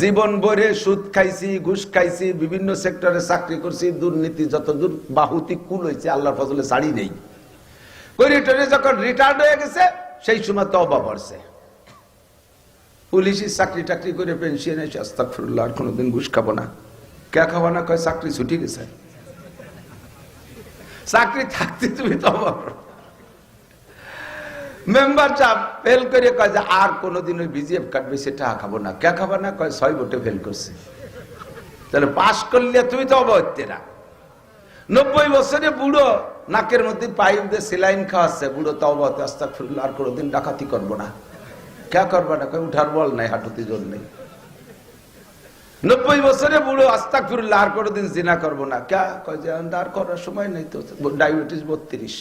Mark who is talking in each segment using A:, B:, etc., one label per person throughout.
A: জীবন ভরে সুদ খাইছি, ঘুষ খাইছি, বিভিন্ন সেক্টরে চাকরি করছি, দুর্নীতি যতদূর বাহুতি কুল হয়েছে আল্লাহর ফজলে শাড়ি নেই। করিডোরে যখন রিটায়ার্ড হয়ে গেছে, সেই সময় তবা পড়ছে পুলিশের চাকরি টাকরি করে পেনশন এসে আর কোনোদিন ঘুষ খাব না। কে খাব না? কয়, চাকরি ছুটি গেছে। চাকরি থাকতে তুমি তবা করো। মেম্বার চাপ ফেল করে কয় যে আর কোনোদিন ওই বিজিএফ কাটবে সেটা খাব না। কে খাব না? কয় ছয় ভোটে ফেল করছে। তাহলে পাশ করলে তুমি তো অবত্যেরা নব্বই বছরে বুড়ো, নাকের মধ্যে পাইপ দিয়ে সেলাইন খাওয়াচ্ছে, বুড়ো তো অবতে আস্তা ফুল আর কোনোদিন ডাকাতি করব না। কে করব না? কয় উঠার বল নাই, হাঁটুতে জোর নেই। নব্বই বছরে বুড়ো আস্তাক ফিরুল্লাহ আর কোনোদিন জিনা করব না। কে? কয় যে আর করার সময় নেই তো, ডায়াবেটিস বত্রিশ।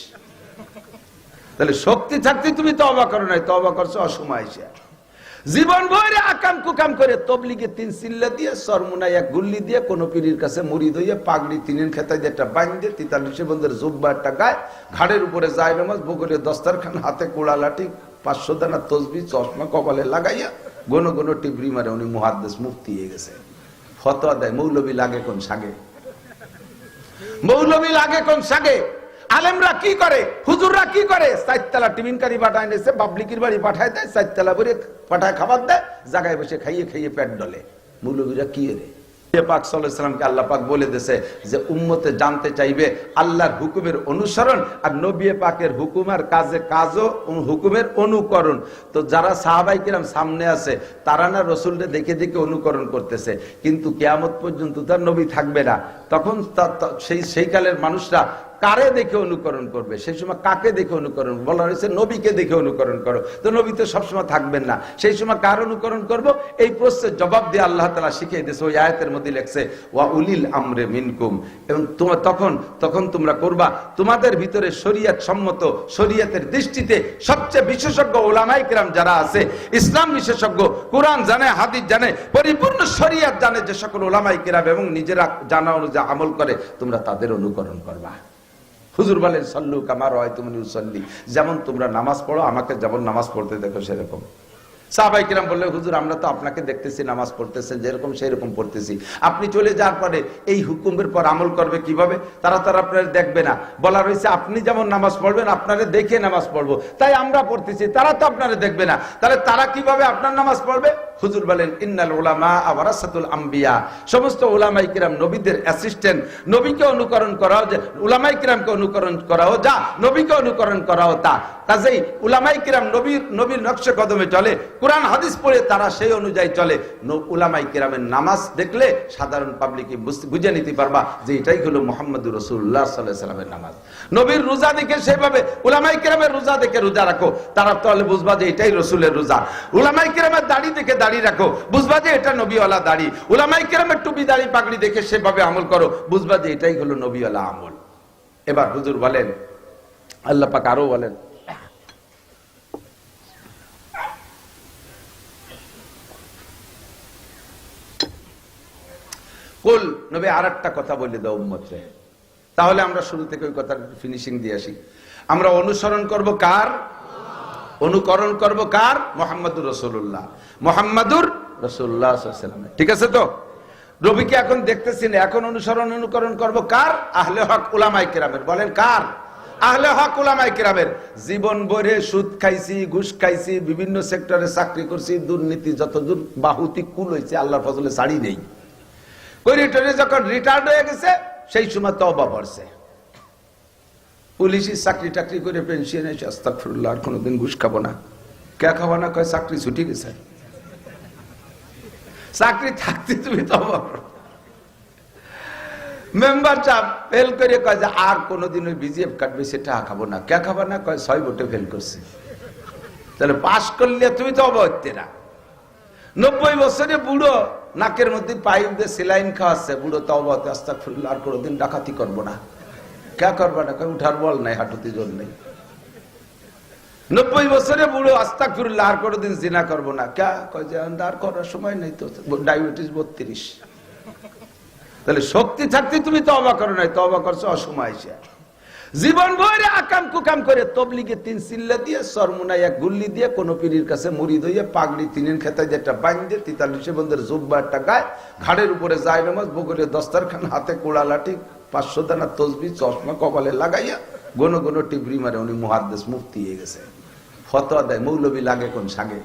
A: তাহলে শক্তি থাকতে তুমি তবা করো নাই তবা করছ, অসময় সে জীবন ভরে আকাম কুকাম করে তবলিগে তিন সিল্লা দিয়ে সরমুনাই এক গুল্লি দিয়ে, কোন পীরের কাছে মুড়ি ধুয়ে পাগড়ি তিনের খেতায় দিয়ে একটা বাইন দিয়ে তিতাল্লিশে বন্ধের জুব্বা একটা গায়ে ঘাড়ের উপরে যায় নামাজ বগরে দস্তারখান, হাতে কোড়া লাঠি, পাঁচশো দানা তসবি, চশমা কপালে লাগাইয়া গনো গনো টিবরি মারে, উনি মুহাদ্দেশ মুক্তি হয়ে গেছে। ফতোয়া দেয়, মৌলবী লাগে কোন সাগে মৌলবী লাগে কোন সাগে আলেমরা কি করে? হুজুররা কি করে? চারতলা টিফিনকারি পাঠায় নিয়েছে পাবলিকের বাড়ি পাঠায় দেয়, চারতলা ভরে পাঠায় খাবার দেয় জায়গায় বসে খাইয়ে খাইয়ে পেট ডলে। মৌলবীরা কি রে? পাক সাল্লামকে আল্লাহ পাক বলে যে, উম্মতে জানতে চাইবে আল্লাহর হুকুমের অনুসরণ আর নবী পাকের হুকুমের কাজে কাজও হুকুমের অনুকরণ। তো যারা সাহাবাই কিরাম সামনে আছে, তারা না রসুলকে দেখে দেখে অনুকরণ করতেছে। কিন্তু কেয়ামত পর্যন্ত তার নবী থাকবে না। তখন সেই সেই কালের মানুষরা কারে দেখে অনুকরণ করবে? সেই সময় কাকে দেখে অনুকরণ বলা হয়েছে, নবীকে দেখে অনুকরণ করো। তো নবী তো সবসময় থাকবেন না। সেই সময় কার অনুকরণ করব? এই প্রশ্নের জবাব দিয়ে আল্লাহ তালা শিখিয়ে দিয়েছে। ওই আয়াতের মধ্যে লেখছে, ওয়া উলিল আমরে মিনকুম। এবং তোমার তখন তখন তোমরা করবা। তোমাদের ভিতরে শরিয়াত সম্মত শরিয়াতের দৃষ্টিতে সবচেয়ে বিশেষজ্ঞ ওলামাই কিরাম যারা আছে, ইসলাম বিশেষজ্ঞ, কোরআন জানে, হাদিস জানে, পরিপূর্ণ শরিয়াত জানে যে সকল ওলামাই কিরাম এবং নিজেরা জানা অনুযায়ী আমল করে, তোমরা তাদের অনুকরণ করবা। হুজুর বলেন, সল্লু কামার হয় তুমি সল্লি যেমন তোমরা নামাজ পড়ো, আমাকে যেমন নামাজ পড়তে দেখো সেরকম। সাহাবাই কিরাম বললে হুজুর, আমরা তো আপনাকে দেখতেছি, নামাজ পড়তেছেন, যেরকম সেরকম পড়তেছি। আপনি চলে যাওয়ার পরে এই হুকুমের পর আমল করবে কীভাবে? তারা তারা আপনার দেখবে না। বলা রয়েছে, আপনি যেমন নামাজ পড়বেন, আপনারা দেখে নামাজ পড়ব। তাই আমরা পড়তেছি, তারা তো আপনারা দেখবে না। তাহলে তারা কীভাবে আপনার নামাজ পড়বে? হুজুর বলেন, ইন্নাল ওলামা আবারাসাতুল আম্বিয়া। সমস্ত ওলামাই কিরাম নবীদের অ্যাসিস্ট্যান্ট নবীকে অনুকরণ করাও যে উলামাই কিরামকে অনুকরণ করাও যা, নবীকে অনুকরণ করাও তা। কাজেই উলামাই কিরাম নবীর নবীর নকশে কদমে চলে, কোরআন, হাদিস পড়ে তারা সেই অনুযায়ী চলে। উলামাই কিরামের নামাজ দেখলে সাধারণ পাবলিকে বুঝে নিতে পারবা যে এটাই হলো মোহাম্মদ রসুল্লাহ সাল্লাহ সাল্লামের নামাজ। নবীর রোজা দেখে সেভাবে উলামাই কিরামের রোজা দেখে রোজা রাখো, তারা তাহলে বুঝবা যে এটাই রসুলের রোজা। উলামাই কিরামের দাড়ি দেখে দাড়ি রাখো, বুঝবা যে এটা নবীওয়ালা দাড়ি। উলামাই কিরামের টুপি, দাড়ি, পাগড়ি দেখে সেভাবে আমল করো, বুঝবা যে এটাই হলো নবীওয়ালা আমল। এবার হুজুর বলেন, আল্লাহ পাক আরও বলেন কুল নবী আর একটা কথা বলে দাও উম্মতরে। তাহলে আমরা শুরু থেকে ওই কথার ফিনিশিং দিয়ে আসি। আমরা অনুসরণ করব কার? অনুকরণ করব কার? মোহাম্মদুর রসুল্লাহ মোহাম্মদুর রসুল্লাহ ঠিক আছে তো? রবিকে এখন দেখতেছি না। এখন অনুসরণ, অনুকরণ করব কার? আহলে হক উলামাই কেরামের। বলেন কার? আহলে হক উলামাই কেরামের। জীবন ভরে সুদ খাইছি, ঘুষ খাইছি, বিভিন্ন সেক্টরে চাকরি করছি, দুর্নীতি যতদূর বাহুতি কুল হয়েছে আল্লাহর ফজলে শাড়ি নেই। করিডোরে যখন রিটায়ার্ড হয়ে গেছে, সেই সময় তবা পড়ছে। পুলিশের চাকরি টাকরি করে পেনশন এসে আস্তাকফিরুল্লাহ আর কোনোদিন ঘুষ খাব না। কে খাব না? কয়, চাকরি ছুটি গেছে। চাকরি থাকতে তুমি তবা করো। মেম্বার চাপ ফেল করে কয় যে, আর কোনোদিন ওই বিজিএফ কাটবে সেটা খাব না। কে খাব না? কয়, ছয় ভোটে ফেল করছে। তাহলে পাশ করলে তুমি তো অবত্যেরা নব্বই বছরে বুড়ো, নাকের মধ্যে পাইপ দিয়ে সেলাইন খাওয়াচ্ছে, বুড়ো তবাতে আস্তা ফুল আর কোনোদিন ডাকাতি করব না। কে করব না? কয়, উঠার বল নাই, হাঁটুতে জোর নেই। নব্বই বছরে বুড়ো আস্তা ফিরুল্লাহ আর কোনোদিন জিনা করব না। কে? কয়, যে আর করার সময় নেই তো। ডায়াবেটিস বত্রিশ। তাহলে শক্তি থাকতে তুমি তবা করো নাই তবা করছ অসময় সে জীবন ভরে আকাম কুকাম করে তবলিগে তিন সিল্লা দিয়ে সরমুনাই এক গুল্লি দিয়ে, কোন পীরের কাছে মুড়ি দইয়ে পাগড়ি তিনের খেতে যেটা বাইন্দে তিতাল্লিশে বন্ধের জুব্বা একটা গায়ে ঘাড়ের উপরে যায় নামাজ বগরে দস্তারখান, হাতে কোড়া লাঠি, পাঁচশো দানা তসবি, চশমা কপালে লাগাইয়া গনো গনো টিবরি মারে, উনি মহাদ্দেশ মুক্তি হয়ে গেছে। ফতোয়া দেয়, মৌলবী লাগে কোন সাগে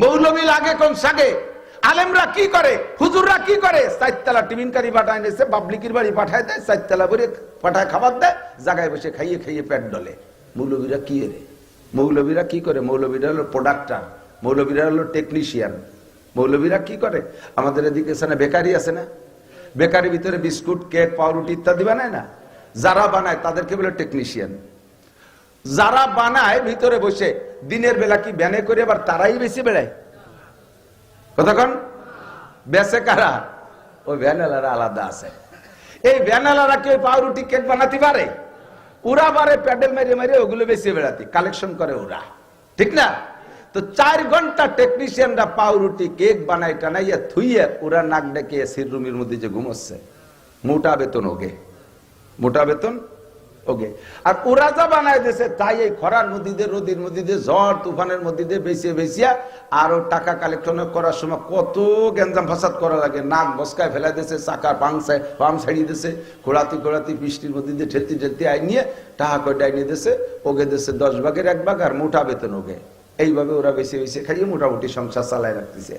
A: মৌলবি লাগে কোন সাগে আলেমরা কি করে? হুজুররা কি করে? চারতলা টিফিনকারি পাঠায় নিয়েছে বাবলিকির বাড়ি পাঠায় দেয় চারতলা ভরে পাঠায় খাবার দেয় জায়গায় বসে খাইয়ে খাইয়ে পেট ডলে। মৌলবীরা কি রে মৌলবীরা কি করে? মৌলবীরা হলো প্রোডাক্টার মৌলবীরা হলো টেকনিশিয়ান মৌলবীরা কি করে? আমাদের এদিকে এখানে বেকারি আছে না? বেকারির ভিতরে বিস্কুট, কেক, পাউরুটি ইত্যাদি বানায় না? যারা বানায় তাদেরকে বলে টেকনিশিয়ান যারা বানায় ভিতরে বসে, দিনের বেলা কি ব্যানে করে আবার তারাই বেশি বেড়ায়? কতক্ষণ বেসে কারা? ওই ভ্যানেলারা আলাদা আছে। এই ভ্যানালারা কেউ পাউরুটি, কেক বানাতে পারে? ওরা পারে প্যাডেল মেরে মেরে ওগুলো বেশি বেড়াতে কালেকশন করে ওরা। ঠিক না? তো চার ঘণ্টা টেকনিশিয়ানরা পাউরুটি, কেক বানাই টানাইয়া থুইয়ে ওরা নাক ডেকে এসির রুমের মধ্যে যে ঘুমোচ্ছে। মোটা বেতন ওকে। মোটা বেতন ওকে। আর ওরা যা বানায় দিয়েছে তাই এই খরার নদীতে নদীর মধ্যে, ঝড়, তুফানের মধ্যে বেশিয়ে বেশিয়া আরও টাকা কালেকশন করার সময় কত গ্যাঞ্জাম ফাসাদ করা লাগে। নাক বসকায় ফেলা দিয়েছে চাকার পাংসায় পাম ছাড়িয়ে দিয়েছে ঘোড়াতি ঘোড়াতি বৃষ্টির দিয়ে ঠেলতে ঠেলতে আই নিয়ে টাকা করে ডাইনিয়ে দিয়েছে ওকে দিয়েছে দশ ভাগের এক ভাগ আর মোটা বেতন ওকে। এইভাবে ওরা বেশি বেশি খাইয়ে মোটামুটি সংসার চালায় রাখতেছে।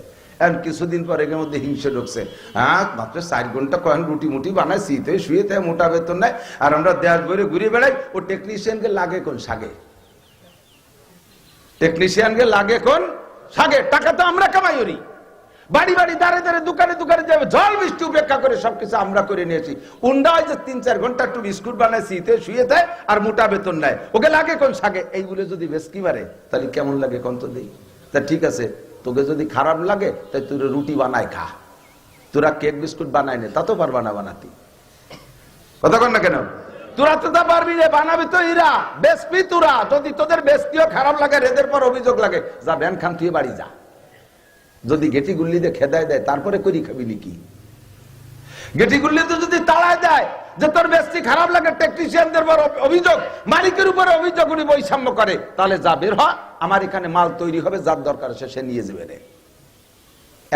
A: কিছুদিন পরে এর মধ্যে হিংসে ঢুকছে। হ্যাঁ মাত্র চার ঘণ্টা কয়েন রুটি মুটি বানায়, শীতে শুয়ে তাই মোটা বেতন নাই আর আমরা দেশ ভরে ঘুরে বেড়াই, ও টেকনিশিয়ানকে লাগে কোন সাগে? টেকনিশিয়ানকে লাগে কোন সাগে? টাকা তো আমরা কামাই করি। বাড়ি বাড়ি দাঁড়ে দাঁড়ে, দোকানে দোকানে যাবে জল বৃষ্টি উপেক্ষা করে সবকিছু আমরা করে নিয়েছি। উন্ডা হয় যে তিন চার ঘণ্টা একটু বিস্কুট বানায়, শীতে শুয়ে দেয় আর মোটা বেতন নেয়। ওকে লাগে কোন সাগে? এইগুলো যদি বেশকি মারে তাহলে কেমন লাগে কন্ত দিই? তা ঠিক আছে। তোকে যদি খারাপ লাগে, তাই তুই রুটি বানায় খা। তোরা কেক বিস্কুট বানায় নে, তা তো পারবা না বানাতি। কথা কন না কেন? তোরা তো তা পারবি রে বানাবি তো ইরা বেসপি তোরা। যদি তোদের বেসপিও খারাপ লাগে, রেদের পর অভিযোগ লাগে, যা ব্যান খান, তুই বাড়ি যা। যদি গেটি গুল্লি দিয়ে খেদায় দেয়, তারপরে করি খাবি কি গেটি খুললে তো যদি তাড়ায় দেয় যে তোর বেশি খারাপ লাগে টেকনিশিয়ানদের বড় অভিযোগ, মালিকের উপরে অভিযোগ উনি বৈষম্য করে, তাহলে যা বের হ, আমার এখানে মাল তৈরি হবে, যার দরকার সে সে নিয়ে যাবে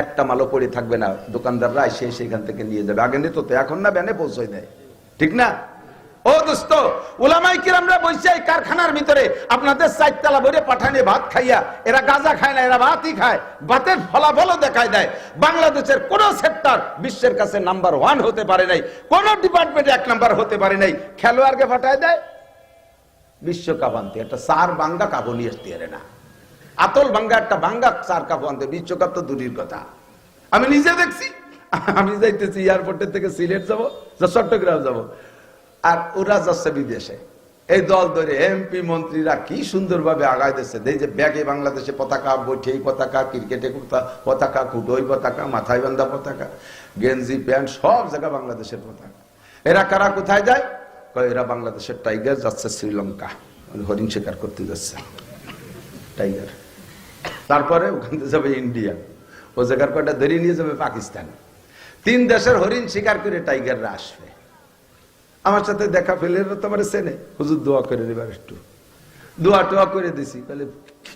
A: একটা মালও পড়ে থাকবে না, দোকানদাররা এসে সেখান থেকে নিয়ে যাবে, আগে নিত তো, এখন না ব্যানে পৌঁছয় দেয়। ঠিক না? ও দোস্ত ওলামাই কিরামরা বসে এই কারখানার ভিতরে, আপনাদের চারতলা ভরে পাঠানে ভাত খাইয়া, এরা গাঁজা খায় না, এরা ভাতই খায়। ভাতের ফলাফলও দেখায় দেয়। বাংলাদেশের কোন সেক্টর বিশ্বের কাছে নাম্বার ওয়ান হতে পারে নাই, কোন ডিপার্টমেন্টে এক নাম্বার হতে পারে নাই। খেলোয়াড়কে পাঠায় দেয়। বিশ্বকাপ আনতে একটা সার বাঙ্গা কাবু নিয়ে আসতে পারে না। আতল বাঙ্গা একটা বাঙ্গা সার কাবু আনতে বিশ্বকাপ তো দূরের কথা। আমি নিজে দেখছি, আমি যাইতেছি এয়ারপোর্টের থেকে সিলেট যাব চট্টগ্রাম যাব। আর ওরা যাচ্ছে বিদেশে। এই দল ধরে এমপি মন্ত্রীরা কি সুন্দরভাবে আগায় দিচ্ছে এই যে ব্যাগে বাংলাদেশে পতাকা বৈঠেই পতাকা, ক্রিকেটে পতাকা কুটোই পতাকা, মাথায় বান্ধা পতাকা, গেঞ্জি, প্যান্ট, সব জায়গা বাংলাদেশের পতাকা। এরা কারা কোথায় যায়? এরা বাংলাদেশের টাইগার, যাচ্ছে শ্রীলঙ্কা। হরিণ শিকার করতে যাচ্ছে। টাইগার। তারপরে ওখান থেকে যাবে ইন্ডিয়া। ও জায়গার কয়টা ধরে নিয়ে যাবে পাকিস্তান। তিন দেশের হরিণ শিকার করে টাইগাররা আসবে। আমার সাথে দেখা ফেলে তোমার সেনে হুজুর দোয়া করে দেবার একটু। দোয়া টোয়া করে দিছি। তাহলে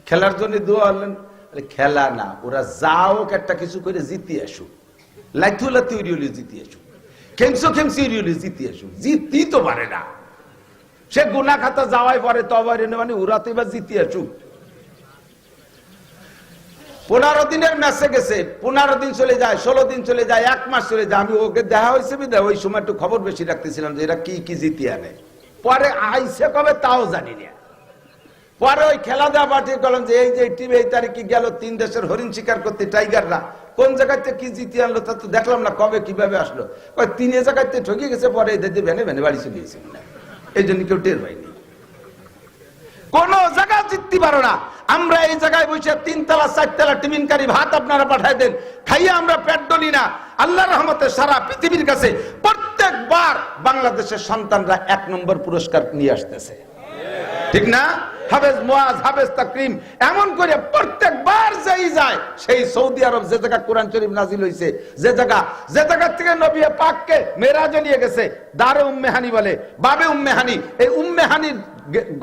A: খেলার জন্য দোয়া বলে, খেলা না ওরা যাও একটা কিছু করে জিতে আসুক। লাইথু লাথি উড়িয়ে জিতে আসুক। খেমসো খেমসি উড়িয়ে জিতে আসুক। জিততেই তো পারে না। সে গুনা খাতা যাওয়াই পরে তবাই মানে ওরা তো এবার জিতে আসুক। পনেরো দিনের ম্যাচে গেছে, পনেরো দিন চলে যায়, ষোলো দিন চলে যায়, এক মাস চলে যায়। আমি ওকে দেখা হয়েছে বিদে ওই সময় একটু খবর বেশি রাখতেছিলাম যে এরা কি কি জিতি আনে। পরে আইসে কবে তাও জানি না। পরে ওই খেলা দেওয়া পার্টি করলাম যে এই যে টিভি এই তারিখে গেল তিন দেশের হরিণ শিকার করতে টাইগাররা কোন জায়গাতে কি জিতি আনলো তা তো দেখলাম না, কবে কীভাবে আসলো। তিন জায়গাতে ঠকে গেছে, পরে এদের দিয়ে ভেনে ভেনে বাড়ি চলে গেছে। এই জন্য কেউ টের পাইনি। কোন জায়গা জিততে পারো না। আমরা এই জায়গায় বসে তিনতলা, চারতলা টিমিনকারী ভাত আপনারা পাঠায় দেন। খাইয়ে আমরা পেট ডলি না। আল্লাহ রহমতে সারা পৃথিবীর কাছে প্রত্যেকবার বাংলাদেশের সন্তানরা এক নম্বর পুরস্কার নিয়ে আসতেছে। ঠিক না? হাফেজ মুয়াজ হাফেজ তাকরিম, এমন করে প্রত্যেকবার যেই যায়, সেই সৌদি আরব যে জায়গা কোরআন শরীফ নাজিল হইছে, যে জায়গা যে জায়গা থেকে নবী পাককে মেরাজে নিয়ে গেছে, দারে উম্মেহানি বলে, বাবে উম্মেহানি এই উম্মেহানির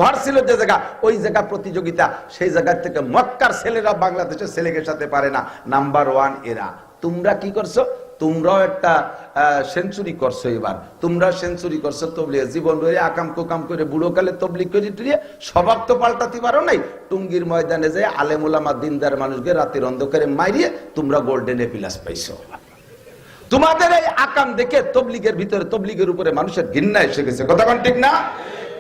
A: ঘর ছিল যে জায়গা, ওই জায়গা প্রতিযোগিতা, সেই জায়গা থেকে মক্কার ছেলেরা বাংলাদেশের ছেলেকে সাথে পারে না। নাম্বার ওয়ান এরা। তোমরা কি করছ? তোমরাও একটা সেঞ্চুরি করছ এবার। তোমরা সেঞ্চুরি করছ তবলিগে জীবন রয়ে আকাম কোকাম করে বুড়ো কালে তবলিগ করে টুরিয়ে স্বভাব তো পাল্টাতে পারো নাই। টুঙ্গির ময়দানে যে আলেমুলামা দিনদার মানুষকে রাতের অন্ধকারে মারিয়ে তোমরা গোল্ডেন এপিলাস পাইছো। তোমাদের এই আকাম দেখে তবলিগের ভিতরে, তবলিগের উপরে মানুষের ঘৃণা এসে গেছে। কথা ঠিক না?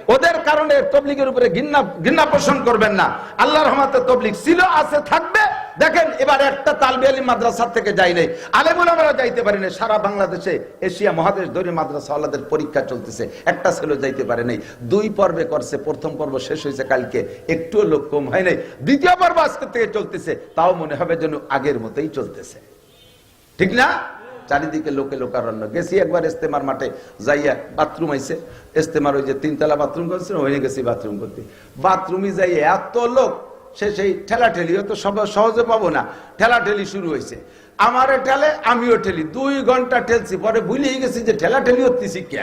A: ওদের কারণে তবলিগের উপরে ঘৃণা ঘৃণা পোষণ করবেন না। আল্লাহ রহমাতে তবলিগ ছিল, আছে, থাকবে। দেখেন, এবার একটা তালবি আলী মাদ্রাসা থেকে যাই নাই। আলেমুল আমরা যাইতে পারি নাই। সারা বাংলাদেশে এশিয়া মহাদেশ ধরে মাদ্রাসা আল্লাদের পরীক্ষা চলতেছে। একটা ছেলে যাইতে পারে নাই। দুই পর্বে করছে, প্রথম পর্ব শেষ হয়েছে কালকে। একটুও লোক কম হয় নাই। দ্বিতীয় পর্ব আজকে থেকে চলতেছে। তাও মনে হবে যেন আগের মতোই চলতেছে। ঠিক না? চারিদিকে লোকে লোকারণ্য। গেছি একবার ইস্তেমার মাঠে যাইয়া বাথরুম আইছে। ইস্তেমার ওই যে তিনতলা বাথরুম করছে ওই গেছি বাথরুম করতে। বাথরুমে যাই এত লোক, সে সেই ঠেলা ঠেলি তো সব সহজে পাবো না। ঠেলা ঠেলি শুরু হয়েছে আমারে ঠেলে, আমিও ঠেলি। দুই ঘণ্টা ঠেলছি, পরে ভুলেই গেছি যে ঠেলা ঠেলি হতেছি কে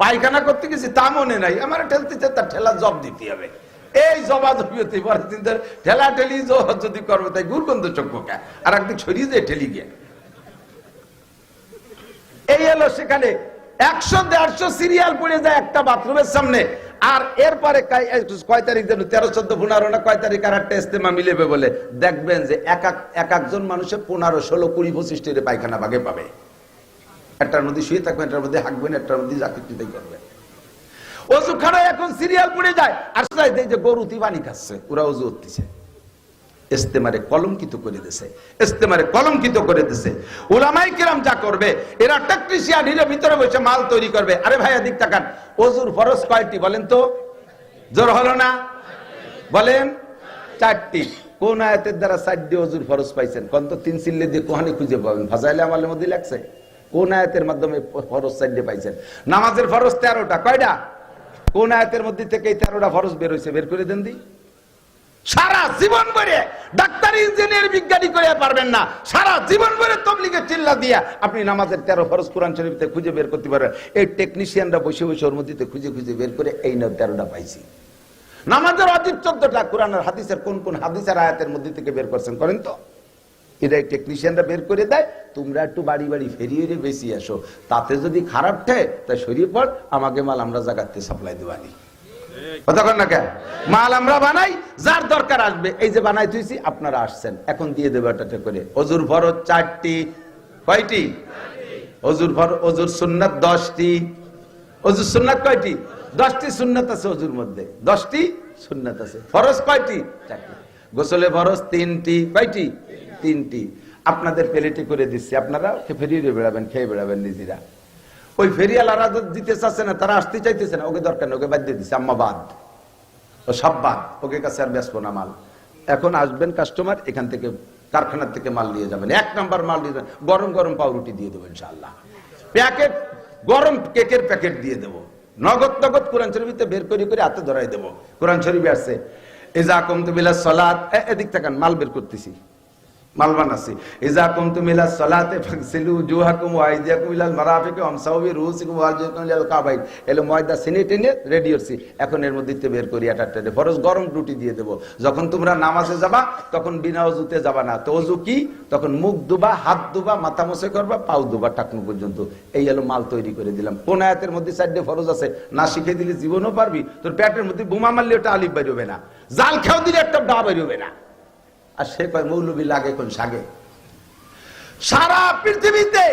A: পায়খানা করতে গেছি, তা মনে নাই। আমার ঠেলতেছে তার ঠেলা জব দিতে হবে। এই জবা জবি হতে পারে ঠেলা ঠেলি যদি করব, তাই গুরগন্ধ চক্ষু আর একদিন ছড়িয়ে যায় ঠেলি গিয়ে। এই এলো সেখানে একশো, দেড়শো সিরিয়াল পড়ে যায় একটা বাথরুমের সামনে। আর এরপরে কয় তারিখ যেন? তেরো, চোদ্দ, পনেরো না কয় তারিখ আর একটা ইস্তেমা মিলেবে বলে। দেখবেন যে এক এক এক একজন মানুষের পনেরো, ষোলো, কুড়ি, পঁচিশ টেরে পায়খানা ভাগে পাবে। একটার মধ্যে শুয়ে থাকবেন একটার মধ্যে হাঁকবেন একটার মধ্যে চাকরিটাই করবেন। অজু খানা এখন সিরিয়াল পড়ে যায়। আর যে গরু তিবানি খাচ্ছে, ওরা অজু উঠতেছে ইস্তেমারে কলঙ্কিত করে দিছে, ইস্তেমারে কলঙ্কিত করে দিছে। ওলামাই কিরাম যা করবে, এরা টেকনিশিয়ান হিরে ভিতরে বসে মাল তৈরি করবে। আরে ভাই, এদিক তাকান, অজুর ফরজ কয়টি বলেন তো? জোর হলো না? বলেন, চারটি। কোন আয়াতের দ্বারা চারটি অজুর ফরজ পাইছেন? কোন তো তিন সিল্লে দিয়ে কোহানি খুঁজে পাবেন। ফাজাইলে আমাদের মধ্যে লাগছে কোন আয়াতের মাধ্যমে ফরজ চারটে পাইছেন? নামাজের ফরজ তেরোটা। কয়টা? কোন আয়াতের মধ্যে থেকে এই তেরোটা ফরজ বের বের করে দেন দি। সারা জীবন ভরে ডাক্তার, ইঞ্জিনিয়ার, বিজ্ঞানী করে পারবেন না। সারা জীবন ভরে তবলিগে চিল্লা দিয়া আপনি নামাজের তেরো ফরজ কোরআন শরীফতে খুঁজে বের করতে পারেন এই টেকনিশিয়ানরা বসে বসে ওর মধ্যে খুঁজে খুঁজে বের করে এই নাও তেরোটা পাইছি। নামাজের অজিত চোদ্দটা কোরআনের হাদিসের কোন কোন হাদিসের আয়াতের মধ্যে থেকে বের করছেন করেন তো? এটাই টেকনিশিয়ানরা বের করে দেয়, তোমরা একটু বাড়ি বাড়ি ফেরিয়ে বেশি আসো। তাতে যদি খারাপ ঠে তা সরিয়ে পড়, আমাকে মাল আমরা জাগাতে সাপ্লাই দেবানি কতক্ষণ না কেন? মাল আমরা বানাই, যার দরকার আসবে। এই যে বানাই তুইছি আপনারা আসছেন। এখন দিয়ে দেবো করে। অজুর চারটি। কয়টি? দশটি। আছে মধ্যে। দশটি আছে। গোসলে ফরজ তিনটি। কয়টি? তিনটি। আপনাদের প্লেটে করে দিচ্ছি। আপনারা ফেরিয়ে বেড়াবেন, খেয়ে বেড়াবেন নিজেরা। ওই ফেরিয়ালারা দিতে চাচ্ছে না, তারা আসতে চাইতেছে না। ওকে দরকার নেই, ওকে বাদ দিয়ে দিচ্ছে আম্মা বাদ। ও সব বাদ, ওকে কাছে আর বেসবো না মাল। এখন আসবেন কাস্টমার এখান থেকে কারখানার থেকে মাল নিয়ে যাবেন। এক নাম্বার মাল দিয়ে যাবেন। গরম গরম পাউরুটি দিয়ে দেবো ইনশাল্লাহ প্যাকেট, গরম কেকের প্যাকেট দিয়ে দেবো। নগদ নগদ কোরআন শরীফতে বের করে করে হাতে ধরাই দেবো। কোরআন শরীফে আসছে এজা কম তো বিলা সলাদ এদিক থাকান মাল বের করতেছি। বের যখন তোমরা নামাজে যাবা, তখন বিনা যাবা না। তো কি? তখন মুখ দুবা হাত দুবা মাথা মোছে করবা, পাও দুবা টাকনু পর্যন্ত। এই হলো মাল তৈরি করে দিলাম। কোন আয়াতের মধ্যে চারটে ফরজ আছে? না শিখে দিলে জীবনও পারবি। তোর পেটের মধ্যে বোমা মারলে ওটা আলিফ বেরোবে না। জাল খেয়েও দিলে একটা ডা বেরোবে না। আর সে কয়, মৌলবী লাগে কোন সাগে সারা পৃথিবীতে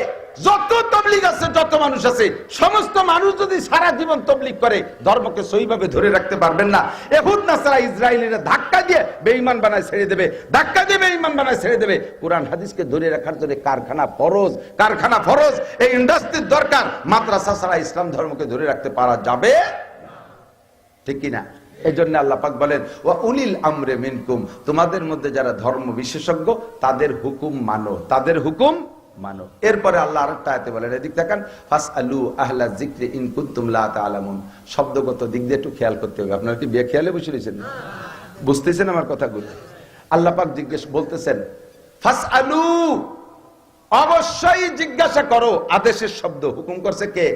A: যত তবলিগ আছে, যত মানুষ আছে, সমস্ত মানুষ যদি সারা জীবন তবলিগ করে, ধর্মকে সহিভাবে ধরে রাখতে পারবেন না। এহুদ, নাসারা, ইসরায়েলের ধাক্কা দিয়ে বেঈমান বানায় ছেড়ে দেবে, ধাক্কা দিয়ে বেঈমান বানায় ছেড়ে দেবে। কোরআন, হাদিসকে ধরে রাখার জন্য কারখানা ফরজ কারখানা ফরজ। এই ইন্ডাস্ট্রির দরকার, মাদ্রাসা ছাড়া ইসলাম ধর্মকে ধরে রাখতে পারা যাবে ঠিক কিনা? এই জন্য আল্লাপাক বলেন ও উলিল আমরে মিনকুম তোমাদের মধ্যে যারা ধর্ম বিশেষজ্ঞ, তাদের হুকুম মানো, তাদের হুকুম মানো। এরপরে আল্লাহ আরেকটা আয়তে বলেন, এদিক দেখান ফাস আলু আহলা জিক্রে ইন কুন্তুম লা শব্দগত দিক দিয়ে একটু খেয়াল করতে হবে। আপনারা কি বে খেয়ালে বসে রয়েছেন? বুঝতেছেন আমার কথাগুলো? আল্লাহ পাক জিজ্ঞেস বলতেছেন ফাস আলু অবশ্যই জিজ্ঞাসা করো, আদেশের শব্দ, হুকুম করছে কে?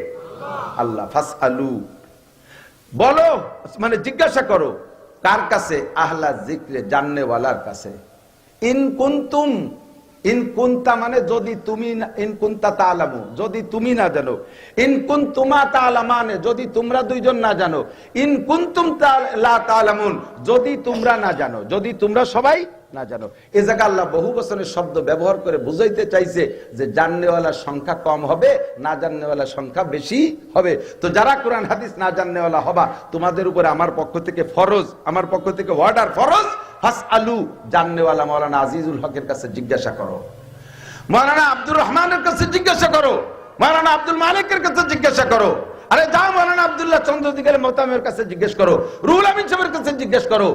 A: আল্লাহ ফাস আলু বলো মানে জিজ্ঞাসা করো, কার কাছে? আহলা জিক্রে, জাননেওয়ালার কাছে। ইন কুন্তুম মানে যদি তুমি না- ইন কুন্তা তালামু, যদি তুমি না জানো। ইন কুন্তুমা তালামানে, যদি তোমরা দুইজন না জানো। ইনকুন্তুম লা তালামুন, যদি তোমরা না জানো। যদি তোমরা সবাই না জানো। এ জায়গা আল্লাহ বহু বছরের শব্দ ব্যবহার করে বুঝাইতে চাইছে যে জাননেওয়ালার সংখ্যা কম হবে, না জাননেওয়ালার সংখ্যা বেশি হবে। তো যারা কোরআন, হাদিস না জাননেওয়ালা হবা, তোমাদের উপরে আমার পক্ষ থেকে ফরজ, আমার পক্ষ থেকে ওয়ার্ডার ফরজ হাস আলু জাননেওয়ালা মৌলানা আজিজুল হকের কাছে জিজ্ঞাসা করো। মৌলানা আব্দুর রহমানের কাছে জিজ্ঞাসা করো। মৌলানা আব্দুল মালিকের কাছে জিজ্ঞাসা করো। আরে যা মৌলানা আব্দুল্লাহ চন্দ্র দিগের মোতামের কাছে জিজ্ঞেস করো। রুহুল আমিন সাহেবের কাছে জিজ্ঞেস করো।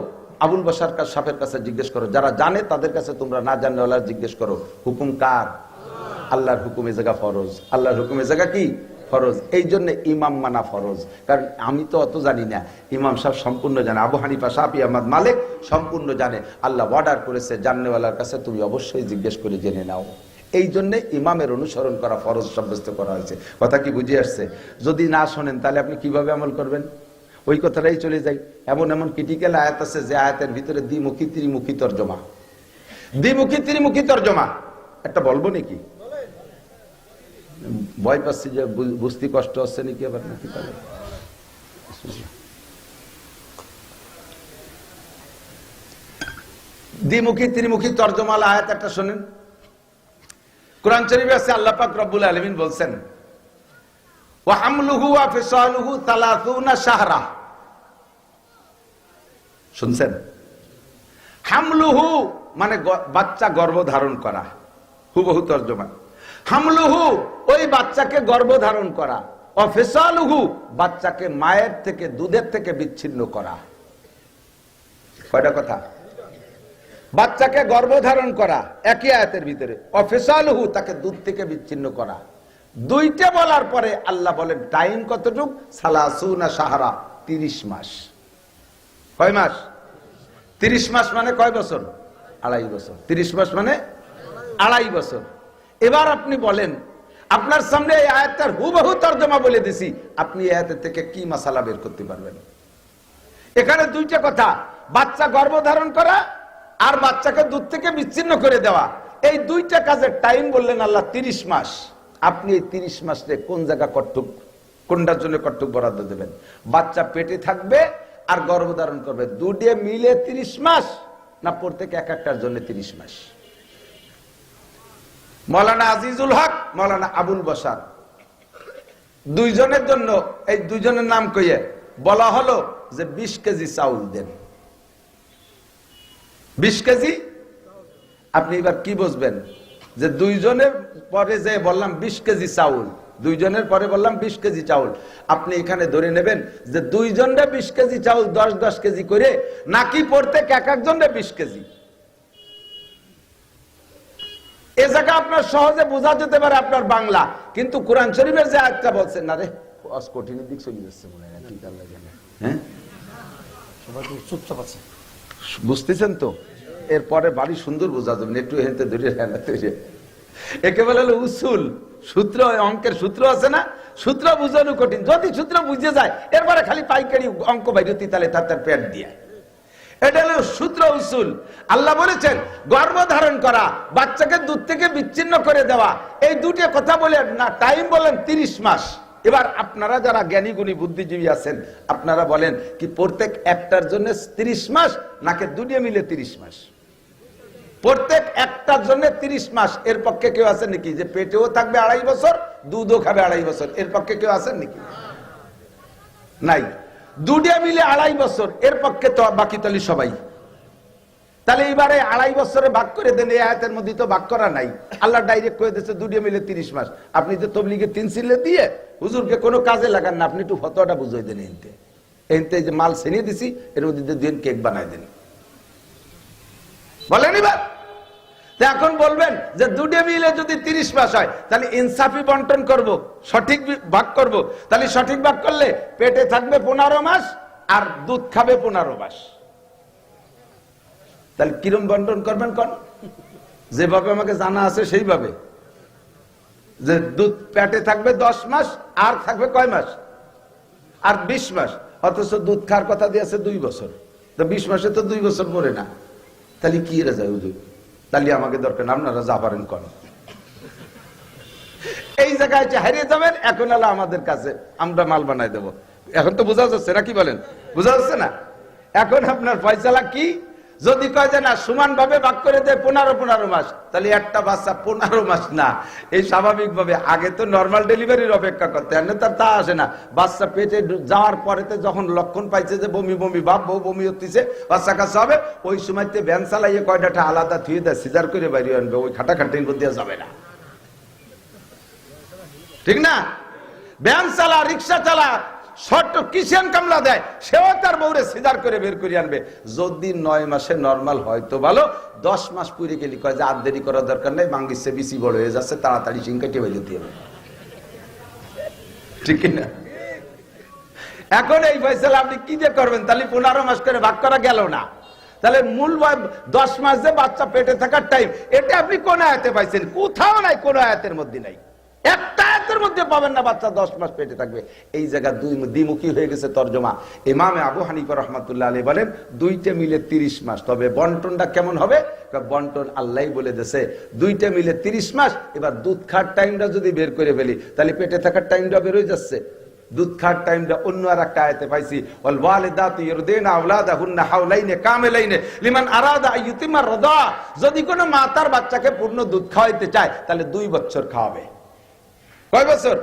A: আবুল বাসার সাপের কাছে জিজ্ঞেস করো। যারা জানে তাদের কাছে তোমরা না জাননেওয়ালা জিজ্ঞেস করো, হুকুম কার? আল্লাহর হুকুমে জায়গা ফরজ। আল্লাহর হুকুমে জায়গা কি? ফরজ। এই জন্য ইমাম মানা ফরজ। কারণ আমি তো অত জানি না। ইমাম সাহেব সম্পূর্ণ জানে। আবু হানিফা সাফি আহমদ, মালিক সম্পূর্ণ জানে। আল্লাহ অর্ডার করেছে জাননেওয়ালার কাছে তুমি অবশ্যই জিজ্ঞেস করে জেনে নাও। এই জন্য ইমামের অনুসরণ করা ফরজ সাব্যস্ত করা হয়েছে। কথা কি বুঝে আসছে? যদি না শোনেন তাহলে আপনি কীভাবে আমল করবেন? ওই কথাটাই চলে যাই এমন এমন ক্রিটিক্যাল আয়াত আছে, যে আয়াতের ভিতরে দ্বিমুখী ত্রিমুখী তর্জমা। দ্বিমুখী ত্রিমুখী তর্জমা। একটা বলব নাকি? ভয় পাচ্ছি যে বুঝতে কষ্ট হচ্ছে নাকি আবার নাকি দ্বিমুখী ত্রিমুখী তর্জমাল আয়াত একটা শোনেন। কোরআন শরীফে আছে, আল্লাহ পাক রব্বুল আলামিন বলছেন, ওয়া হামলুহু ওয়া ফিসালুহু তালাতুনা শাহরা। শুনছেন? হামলুহু মানে বাচ্চা গর্ভ ধারণ করা। হুবহু তর্জমা। হামলুহু ওই বাচ্চাকে গর্ভ ধারণ করা। অফেসালুহু বাচ্চাকে মায়ের থেকে, দুধের থেকে বিচ্ছিন্ন করা। কয়টা কথা? বাচ্চাকে গর্ভধারণ করা, একই আয়াতের ভিতরে। অফেসালহু তাকে দুধ থেকে বিচ্ছিন্ন করা। দুইটা বলার পরে আল্লাহ বলেন, টাইম কতটুক? সালাসুনা সাহারা তিরিশ মাস। কয় মাস? তিরিশ মাস মানে কয় বছর? আড়াই বছর। তিরিশ মাস মানে আড়াই বছর। এবার আপনি বলেন, আপনার সামনে এই আয়াতটার হুবহু তর্জমা বলে দিছি, আপনি এই আয়াতের থেকে কি মাসালা বের করতে পারবেন? এখানে দুইটা কথা, বাচ্চা গর্ভধারণ করা আর বাচ্চাকে দুধ থেকে বিচ্ছিন্ন করে দেওয়া। এই দুইটা কাজের টাইম বললেন আল্লাহ, তিরিশ মাস। আপনি এই তিরিশ মাসে কোন জায়গা কট্টুক, কোনটার জন্য কট্টুক বরাদ্দ দেবেন? বাচ্চা পেটে থাকবে আর গর্ভধারণ করবে। দুটিয়ে মিলে তিরিশ মাস না প্রত্যেক এক একটার জন্য তিরিশ মাস? মৌলানা আজিজুল হক, মৌলানা আবুল বসার। দুইজনের জন্য, এই দুইজনের নাম কইয়ে বলা হলো যে বিশ কেজি চাউল দেন। বিশ কেজি? আপনি এবার কি বুঝবেন? যে দুইজনের পরে যে বললাম বিশ কেজি চাউল দুইজনের পরে বললাম বিশ কেজি চাউল। আপনি এখানে ধরে নেবেন যে দুইজনরে বিশ কেজি চাউল দশ দশ কেজি করে নাকি প্রত্যেক এক একজনরে বিশ কেজি? এ জায়গা আপনার সহজে বোঝা যেতে পারে আপনার বাংলা কিন্তু কোরআন শরীফের যে আয়াতটা বলছেন না রে? কঠিনের দিক চলে যাচ্ছে মনে হয়? হ্যাঁ?
B: চুপচাপ আছে।
A: বুঝতেছেন তো? এরপরে বাড়ি সুন্দর বোঝা যাবে একটু হেনতে ধরে হেনাতে যে। একে বলে হলো উসুল। সূত্র অঙ্কের সূত্র আছে না? সূত্র বুঝানো কঠিন। যদি সূত্র বুঝে যায়, এরপরে খালি পাইকারি অঙ্ক বাইরতি তাহলে তার তার পেট দিয়ে। এটা হলো সূত্র উসুল। আল্লাহ বলেছেন, গর্ভ ধারণ করা, বাচ্চাকে দুধ থেকে বিচ্ছিন্ন করে দেওয়া, এই দুটি কথা বলে না টাইম বলেন তিরিশ মাস। এবার আপনারা যারা জ্ঞানী গুণী বুদ্ধিজীবী আছেন, আপনারা বলেন কি প্রত্যেক একটার জন্য তিরিশ মাস, নাকি দুটিয়ে মিলে তিরিশ মাস? প্রত্যেক একটার জন্য তিরিশ মাস। এর পক্ষে কেউ আছেন নাকি? যে পেটেও থাকবে আড়াই বছর, দুধও খাবে আড়াই বছর। এর পক্ষে কেউ আছেন নাকি? নাই। দুটে মিলে আড়াই বছর, এর পক্ষে তো বাকি তাহলে সবাই। তাহলে এবারে আড়াই বছরে ভাগ করে দেন, এই আয়াতের মধ্যে তো ভাগ করা নাই। আল্লাহ ডাইরেক্ট করে দিচ্ছে দুটিয়ে মিলে তিরিশ মাস। আপনি তো তবলিগে তিন সিলে দিয়ে হুজুরকে কোনো কাজে লাগান না, আপনি একটু ফতোয়াটা বুঝাই দেন এনতে। এনতে যে মাল ছেনিয়ে দিছি, এর মধ্যে দুদিন কেক বানাই দেন। বলেন এবার। এখন বলবেন যে দুটো মিলে যদি তিরিশ মাস হয়, তাহলে ইনসাফি বন্টন করব, সঠিক ভাগ করব। তাহলে সঠিক ভাগ করলে পেটে থাকবে পনেরো মাস আর দুধ খাবে পনেরো মাস। তাহলে কিরম বন্টন করবেন কন? যেভাবে আমাকে জানা আছে সেইভাবে। যে দুধ পেটে থাকবে দশ মাস আর থাকবে কয় মাস? আর বিশ মাস। অথচ দুধ খাওয়ার কথা দিয়েছে দুই বছর। তো বিশ মাসে তো দুই বছর পরে না। তাহলে কি রাজা হুজুর? তাহলে আমাকে দরকার আপনারা যা পারেন কর এই জায়গায় হারিয়ে যাবেন, এখন আলো আমাদের কাছে আমরা মাল বানাই দেব। এখন তো বোঝা যাচ্ছে, না কি বলেন? বোঝা যাচ্ছে না? এখন আপনার ফয়সালা কি? যদি কয় যে না সমান ভাবে ভাগ করে দেয় পনেরো পনেরো মাস, তাহলে একটা বাচ্চা পনেরো মাস না। এই স্বাভাবিক ভাবে আগে তো নর্মাল ডেলিভারির অপেক্ষা করতে হয় তার তা আসে না। বাচ্চা পেটে যাওয়ার পরেতে যখন লক্ষণ পাইছে যে বমি বমি ভাব, বউ বমি হচ্ছে বাচ্চা কাছে হবে, ওই সময়তে ভ্যান চালাইয়ে কয়টা আলাদা থুয়ে দেয়, সিজার করে বাইরে আনবে, ওই খাটা খাটির মধ্যে যাবে না। ঠিক না? ব্যান চালা, রিক্সা চালা কামলা দেয়, সেও তার বউরে করে বের আনবে। যদি নয় মাসে নর্মাল হয় তো ভালো, দশ মাস পুরে কয় যে আর দেরি করার দরকার নেই বেশি বড় হয়ে যাচ্ছে, তাড়াতাড়ি হবে। ঠিক না এখন এই ফয়সালা আপনি কি যে করবেন? তাহলে পনেরো মাস করে ভাগ করা গেল না। তাহলে মূল দশ মাস যে বাচ্চা পেটে থাকার টাইম এটা আপনি কোন আয়াতে পাইছেন? কোথাও নাই, কোন আয়াতের মধ্যে নাই। একটা আয়াতের মধ্যে পাবেন না, বাচ্চা দশ মাস পেটে থাকবে। এই জায়গা দুই দ্বিমুখী হয়ে গেছে তর্জমা। ইমামে আবু হানিফা রহমাতুল্লাহ আলী বলেন, দুইটা মিলে তিরিশ মাস। তবে বন্টনটা কেমন হবে? বন্টন আল্লাহ বলে দেছে দুইটা মিলে তিরিশ মাস, এবার দুধ খাওয়ার টাইমটা যদি বের করে ফেলি, তাহলে পেটে থাকার টাইমটা বের হয়ে যাচ্ছে। দুধ খাওয়ার টাইমটা অন্য আর একটা আয়তে পাইছি যদি কোনো মা তার বাচ্চাকে পূর্ণ দুধ খাওয়াইতে চায়, তাহলে দুই বছর খাওয়াবে। কয় বছর?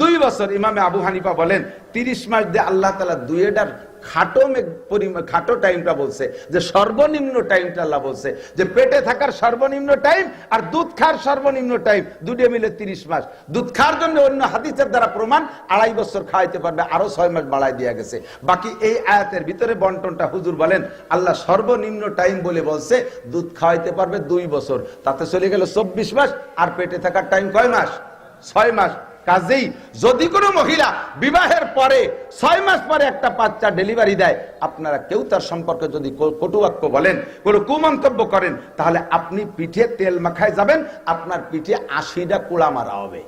A: দুই বছর। ইমামে আবু হানিফা বলেন, তিরিশ মাস দিয়ে আল্লাহ তালা দুইটার খাটো খাটো টাইমটা বলছে, যে সর্বনিম্ন টাইমটা আল্লাহ বলছে, যে পেটে থাকার সর্বনিম্ন টাইম আর দুধ খাওয়ার সর্বনিম্ন টাইম দুটো মিলে তিরিশ মাস। দুধ খাওয়ার জন্য অন্য হাদিসের দ্বারা প্রমাণ, আড়াই বছর খাওয়াইতে পারবে, আরও ছয় মাস বাড়াই দেওয়া গেছে। বাকি এই আয়াতের ভিতরে বন্টনটা হুজুর বলেন, আল্লাহ সর্বনিম্ন টাইম বলে বলছে, দুধ খাওয়াইতে পারবে দুই বছর। তাতে চলে গেল চব্বিশ মাস, আর পেটে থাকার টাইম কয় মাস? ছয় মাস। কাজেই যদি কোনো মহিলা বিবাহের পরে ছয় মাস পরে একটা বাচ্চা ডেলিভারি দেয়, আপনারা কেউ তার সম্পর্কে যদি কটুবাক্য বলেন, কোনো কুমন্তব্য করেন, তাহলে আপনি পিঠে তেল মাখায় যাবেন, আপনার পিঠে আশিটা কুড়া মারা হবে।